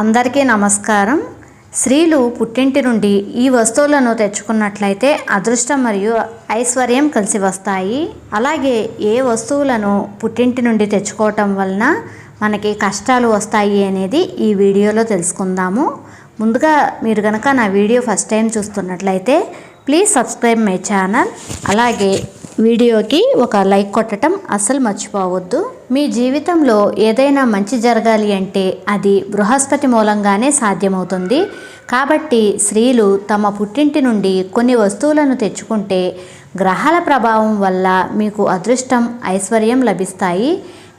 అందరికీ నమస్కారం. స్త్రీలు పుట్టింటి నుండి ఈ వస్తువులను తెచ్చుకున్నట్లయితే అదృష్టం మరియు ఐశ్వర్యం కలిసి వస్తాయి. అలాగే ఏ వస్తువులను పుట్టింటి నుండి తెచ్చుకోవటం వలన మనకి కష్టాలు వస్తాయి అనేది ఈ వీడియోలో తెలుసుకుందాము. ముందుగా మీరు కనుక నా వీడియో ఫస్ట్ టైం చూస్తున్నట్లయితే ప్లీజ్ సబ్స్క్రైబ్ మై ఛానల్. అలాగే వీడియోకి ఒక లైక్ కొట్టడం అస్సలు మర్చిపోవద్దు. మీ జీవితంలో ఏదైనా మంచి జరగాలి అంటే అది బృహస్పతి మూలంగానే సాధ్యమవుతుంది. కాబట్టి స్త్రీలు తమ పుట్టింటి నుండి కొన్ని వస్తువులను తెచ్చుకుంటే గ్రహాల ప్రభావం వల్ల మీకు అదృష్టం ఐశ్వర్యం లభిస్తాయి.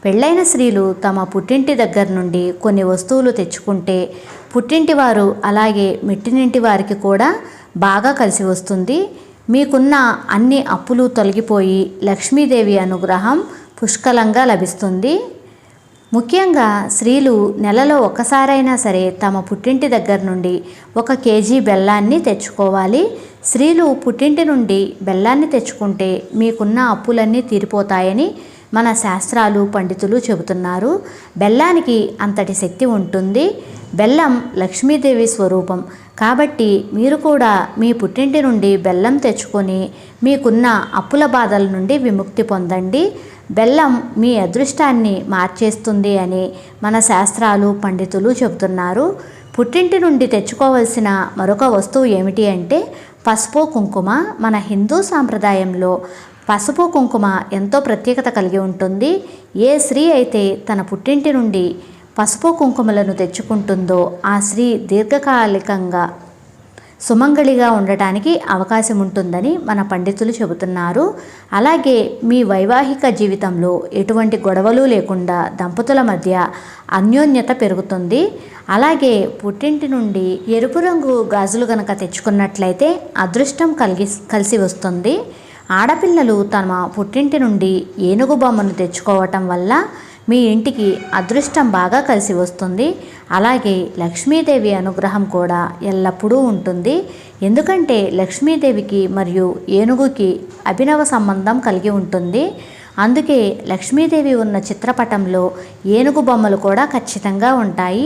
పెళ్ళైన స్త్రీలు తమ పుట్టింటి దగ్గర నుండి కొన్ని వస్తువులు తెచ్చుకుంటే పుట్టింటి వారు అలాగే మెట్టినింటి వారికి కూడా బాగా కలిసి వస్తుంది. మీకున్న అన్ని అప్పులు తొలగిపోయి లక్ష్మీదేవి అనుగ్రహం పుష్కలంగా లభిస్తుంది. ముఖ్యంగా స్త్రీలు నెలలో ఒక్కసారైనా సరే తమ పుట్టింటి దగ్గర నుండి ఒక కేజీ బెల్లాన్ని తెచ్చుకోవాలి. స్త్రీలు పుట్టింటి నుండి బెల్లాన్ని తెచ్చుకుంటే మీకున్న అప్పులన్నీ తీరిపోతాయని మన శాస్త్రాలు పండితులు చెబుతున్నారు. బెల్లానికి అంతటి శక్తి ఉంటుంది. బెల్లం లక్ష్మీదేవి స్వరూపం. కాబట్టి మీరు కూడా మీ పుట్టింటి నుండి బెల్లం తెచ్చుకొని మీకున్న అప్పుల బాధల నుండి విముక్తి పొందండి. బెల్లం మీ అదృష్టాన్ని మార్చేస్తుంది అని మన శాస్త్రాలు పండితులు చెబుతున్నారు. పుట్టింటి నుండి తెచ్చుకోవలసిన మరొక వస్తువు ఏమిటి అంటే పసుపు కుంకుమ. మన హిందూ సాంప్రదాయంలో పసుపు కుంకుమ ఎంతో ప్రత్యేకత కలిగి ఉంటుంది. ఏ స్త్రీ అయితే తన పుట్టింటి నుండి పసుపు కుంకుమలను తెచ్చుకుంటుందో ఆ స్త్రీ దీర్ఘకాలికంగా సుమంగళిగా ఉండటానికి అవకాశం ఉంటుందని మన పండితులు చెబుతున్నారు. అలాగే మీ వైవాహిక జీవితంలో ఎటువంటి గొడవలు లేకుండా దంపతుల మధ్య అన్యోన్యత పెరుగుతుంది. అలాగే పుట్టింటి నుండి ఎరుపు రంగు గాజులు గనక తెచ్చుకున్నట్లయితే అదృష్టం కలిగి కలిసి వస్తుంది. ఆడపిల్లలు తమ పుట్టింటి నుండి ఏనుగు బొమ్మను తెచ్చుకోవటం వల్ల మీ ఇంటికి అదృష్టం బాగా కలిసి వస్తుంది. అలాగే లక్ష్మీదేవి అనుగ్రహం కూడా ఎల్లప్పుడూ ఉంటుంది. ఎందుకంటే లక్ష్మీదేవికి మరియు ఏనుగుకి అభినవ సంబంధం కలిగి ఉంటుంది. అందుకే లక్ష్మీదేవి ఉన్న చిత్రపటంలో ఏనుగు బొమ్మలు కూడా ఖచ్చితంగా ఉంటాయి.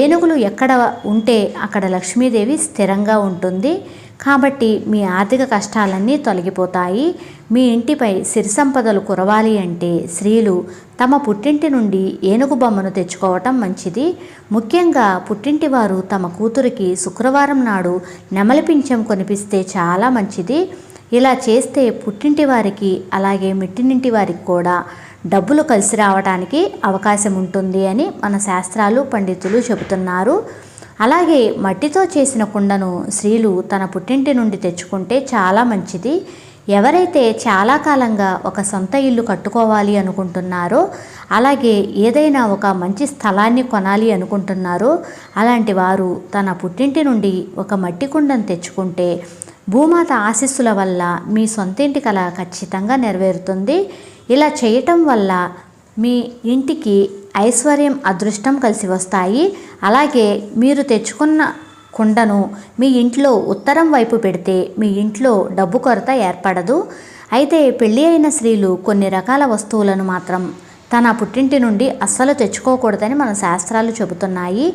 ఏనుగులు ఎక్కడ ఉంటే అక్కడ లక్ష్మీదేవి స్థిరంగా ఉంటుంది. కాబట్టి మీ ఆర్థిక కష్టాలన్నీ తొలగిపోతాయి. మీ ఇంటిపై సిరి సంపదలు కురవాలి అంటే స్త్రీలు తమ పుట్టింటి నుండి ఏనుగు బొమ్మను తెచ్చుకోవటం మంచిది. ముఖ్యంగా పుట్టింటి వారు తమ కూతురికి శుక్రవారం నాడు నెమలిపించం కొనిపిస్తే చాలా మంచిది. ఇలా చేస్తే పుట్టింటి వారికి అలాగే మిట్టినింటి వారికి కూడా డబ్బులు కలిసి రావడానికి అవకాశం ఉంటుంది అని మన శాస్త్రాలు పండితులు చెబుతున్నారు. అలాగే మట్టితో చేసిన కుండను స్త్రీలు తన పుట్టింటి నుండి తెచ్చుకుంటే చాలా మంచిది. ఎవరైతే చాలా కాలంగా ఒక సొంత ఇల్లు కట్టుకోవాలి అనుకుంటున్నారో అలాగే ఏదైనా ఒక మంచి స్థలాన్ని కొనాలి అనుకుంటున్నారో అలాంటి వారు తన పుట్టింటి నుండి ఒక మట్టి కుండను తెచ్చుకుంటే భూమాత ఆశీస్సుల వల్ల మీ సొంతింటి కల ఖచ్చితంగా నెరవేరుతుంది. ఇలా చేయటం వల్ల మీ ఇంటికి ఐశ్వర్యం అదృష్టం కలిసి వస్తాయి. అలాగే మీరు తెచ్చుకున్న కుండను మీ ఇంట్లో ఉత్తరం వైపు పెడితే మీ ఇంట్లో డబ్బు కొరత ఏర్పడదు. అయితే పెళ్ళి అయిన స్త్రీలు కొన్ని రకాల వస్తువులను మాత్రం తన పుట్టింటి నుండి అస్సలు తెచ్చుకోకూడదని మన శాస్త్రాలు చెబుతున్నాయి.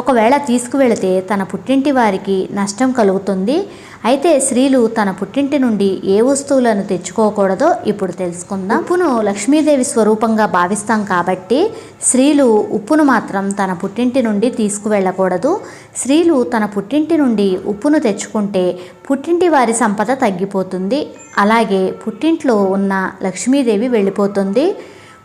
ఒకవేళ తీసుకువెళితే తన పుట్టింటి వారికి నష్టం కలుగుతుంది. అయితే స్త్రీలు తన పుట్టింటి నుండి ఏ వస్తువులను తెచ్చుకోకూడదో ఇప్పుడు తెలుసుకుందాం. ఉప్పును లక్ష్మీదేవి స్వరూపంగా భావిస్తాం కాబట్టి స్త్రీలు ఉప్పును మాత్రం తన పుట్టింటి నుండి తీసుకువెళ్ళకూడదు. స్త్రీలు తన పుట్టింటి నుండి ఉప్పును తెచ్చుకుంటే పుట్టింటి వారి సంపద తగ్గిపోతుంది. అలాగే పుట్టింట్లో ఉన్న లక్ష్మీదేవి వెళ్ళిపోతుంది.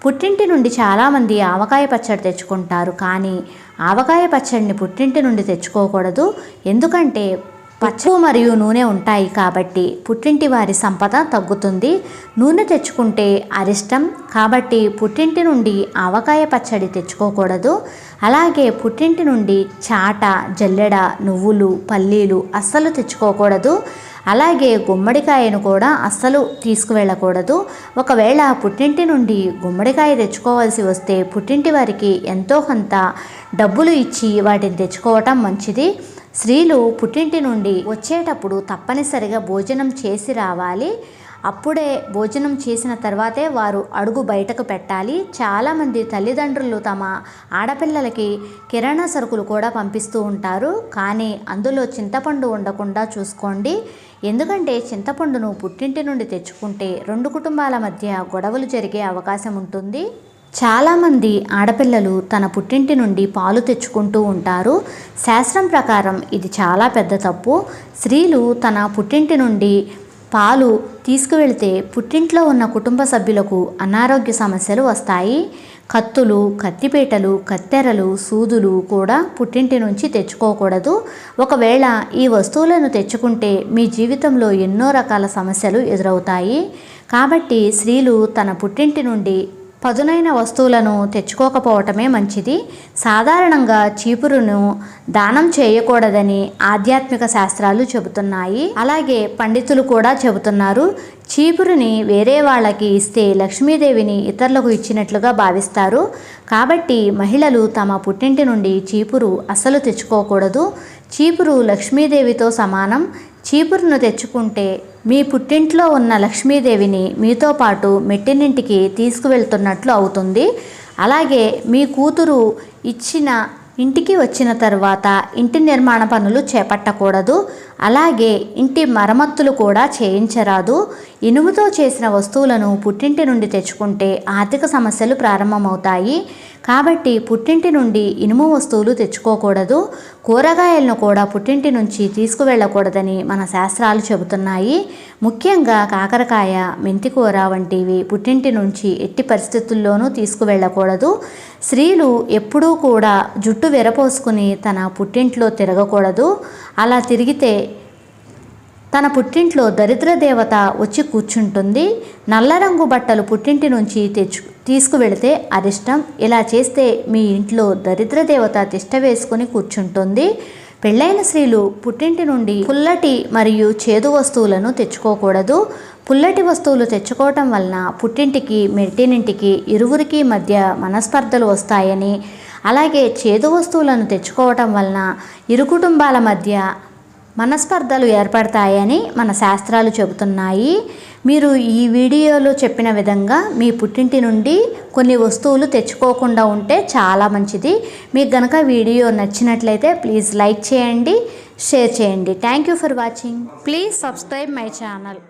పుట్టింటి నుండి చాలామంది ఆవకాయ పచ్చడి తెచ్చుకుంటారు. కానీ ఆవకాయ పచ్చడిని పుట్టింటి నుండి తెచ్చుకోకూడదు. ఎందుకంటే పచ్చ మరియు నూనె ఉంటాయి కాబట్టి పుట్టింటి వారి సంపద తగ్గుతుంది. నూనె తెచ్చుకుంటే అరిష్టం. కాబట్టి పుట్టింటి నుండి ఆవకాయ పచ్చడి తెచ్చుకోకూడదు. అలాగే పుట్టింటి నుండి చాట జల్లెడ నువ్వులు పల్లీలు అస్సలు తెచ్చుకోకూడదు. అలాగే గుమ్మడికాయను కూడా అస్సలు తీసుకువెళ్ళకూడదు. ఒకవేళ పుట్టింటి నుండి గుమ్మడికాయ తెచ్చుకోవాల్సి వస్తే పుట్టింటి వారికి ఎంతో కొంత డబ్బులు ఇచ్చి వాటిని తెచ్చుకోవటం మంచిది. స్త్రీలు పుట్టింటి నుండి వచ్చేటప్పుడు తప్పనిసరిగా భోజనం చేసి రావాలి. అప్పుడే భోజనం చేసిన తర్వాతే వారు అడుగు బయటకు పెట్టాలి. చాలామంది తల్లిదండ్రులు తమ ఆడపిల్లలకి కిరాణా సరుకులు కూడా పంపిస్తూ ఉంటారు. కానీ అందులో చింతపండు ఉండకుండా చూసుకోండి. ఎందుకంటే చింతపండును పుట్టింటి నుండి తెచ్చుకుంటే రెండు కుటుంబాల మధ్య గొడవలు జరిగే అవకాశం ఉంటుంది. చాలామంది ఆడపిల్లలు తన పుట్టింటి నుండి పాలు తెచ్చుకుంటూ ఉంటారు. శాస్త్రం ప్రకారం ఇది చాలా పెద్ద తప్పు. స్త్రీలు తన పుట్టింటి నుండి పాలు తీసుకువెళితే పుట్టింట్లో ఉన్న కుటుంబ సభ్యులకు అనారోగ్య సమస్యలు వస్తాయి. కత్తులు కత్తిపీటలు కత్తెరలు సూదులు కూడా పుట్టింటి నుంచి తెచ్చుకోకూడదు. ఒకవేళ ఈ వస్తువులను తెచ్చుకుంటే మీ జీవితంలో ఎన్నో రకాల సమస్యలు ఎదురవుతాయి. కాబట్టి స్త్రీలు తన పుట్టింటి నుండి పదునైన వస్తువులను తెచ్చుకోకపోవటమే మంచిది. సాధారణంగా చీపురును దానం చేయకూడదని ఆధ్యాత్మిక శాస్త్రాలు చెబుతున్నాయి. అలాగే పండితులు కూడా చెబుతున్నారు. చీపురుని వేరే వాళ్ళకి ఇస్తే లక్ష్మీదేవిని ఇతరులకు ఇచ్చినట్లుగా భావిస్తారు. కాబట్టి మహిళలు తమ పుట్టింటి నుండి చీపురు అస్సలు తెచ్చుకోకూడదు. చీపురు లక్ష్మీదేవితో సమానం. చీపురును తెచ్చుకుంటే మీ పుట్టింట్లో ఉన్న లక్ష్మీదేవిని మీతో పాటు మెట్టినింటికి తీసుకువెళ్తున్నట్లు అవుతుంది. అలాగే మీ కూతురు ఇచ్చిన ఇంటికి వచ్చిన తర్వాత ఇంటి నిర్మాణ పనులు చేపట్టకూడదు. అలాగే ఇంటి మరమ్మతులు కూడా చేయించరాదు. ఇనుముతో చేసిన వస్తువులను పుట్టింటి నుండి తెచ్చుకుంటే ఆర్థిక సమస్యలు ప్రారంభమవుతాయి. కాబట్టి పుట్టింటి నుండి ఇనుము వస్తువులు తెచ్చుకోకూడదు కూరగాయలను కూడా పుట్టింటి నుంచి తీసుకువెళ్ళకూడదని మన శాస్త్రాలు చెబుతున్నాయి. ముఖ్యంగా కాకరకాయ మెంతికూర వంటివి పుట్టింటి నుంచి ఎట్టి పరిస్థితుల్లోనూ తీసుకువెళ్ళకూడదు. స్త్రీలు ఎప్పుడూ కూడా జుట్టు విరపోసుకుని తన పుట్టింట్లో తిరగకూడదు. అలా తిరిగితే తన పుట్టింట్లో దరిద్ర దేవత వచ్చి కూర్చుంటుంది. నల్ల రంగు బట్టలు పుట్టింటి నుంచి తెచ్చు తీసుకువెళితే అరిష్టం. ఇలా చేస్తే మీ ఇంట్లో దరిద్ర దేవత తిష్ట వేసుకుని కూర్చుంటుంది. పెళ్ళైన స్త్రీలు పుట్టింటి నుండి పుల్లటి మరియు చేదు వస్తువులను తెచ్చుకోకూడదు. పుల్లటి వస్తువులు తెచ్చుకోవటం వలన పుట్టింటికి మెట్టినింటికి ఇరువురికి మధ్య మనస్పర్ధలు వస్తాయని అలాగే చేదు వస్తువులను తెచ్చుకోవటం వలన ఇరు కుటుంబాల మధ్య మనస్పర్ధలు ఏర్పడతాయని మన శాస్త్రాలు చెబుతున్నాయి. మీరు ఈ వీడియోలో చెప్పిన విధంగా మీ పుట్టింటి నుండి కొన్ని వస్తువులు తెచ్చుకోకుండా ఉంటే చాలా మంచిది. మీకు గనక వీడియో నచ్చినట్లయితే ప్లీజ్ లైక్ చేయండి షేర్ చేయండి. Thank you for watching. Please subscribe my channel.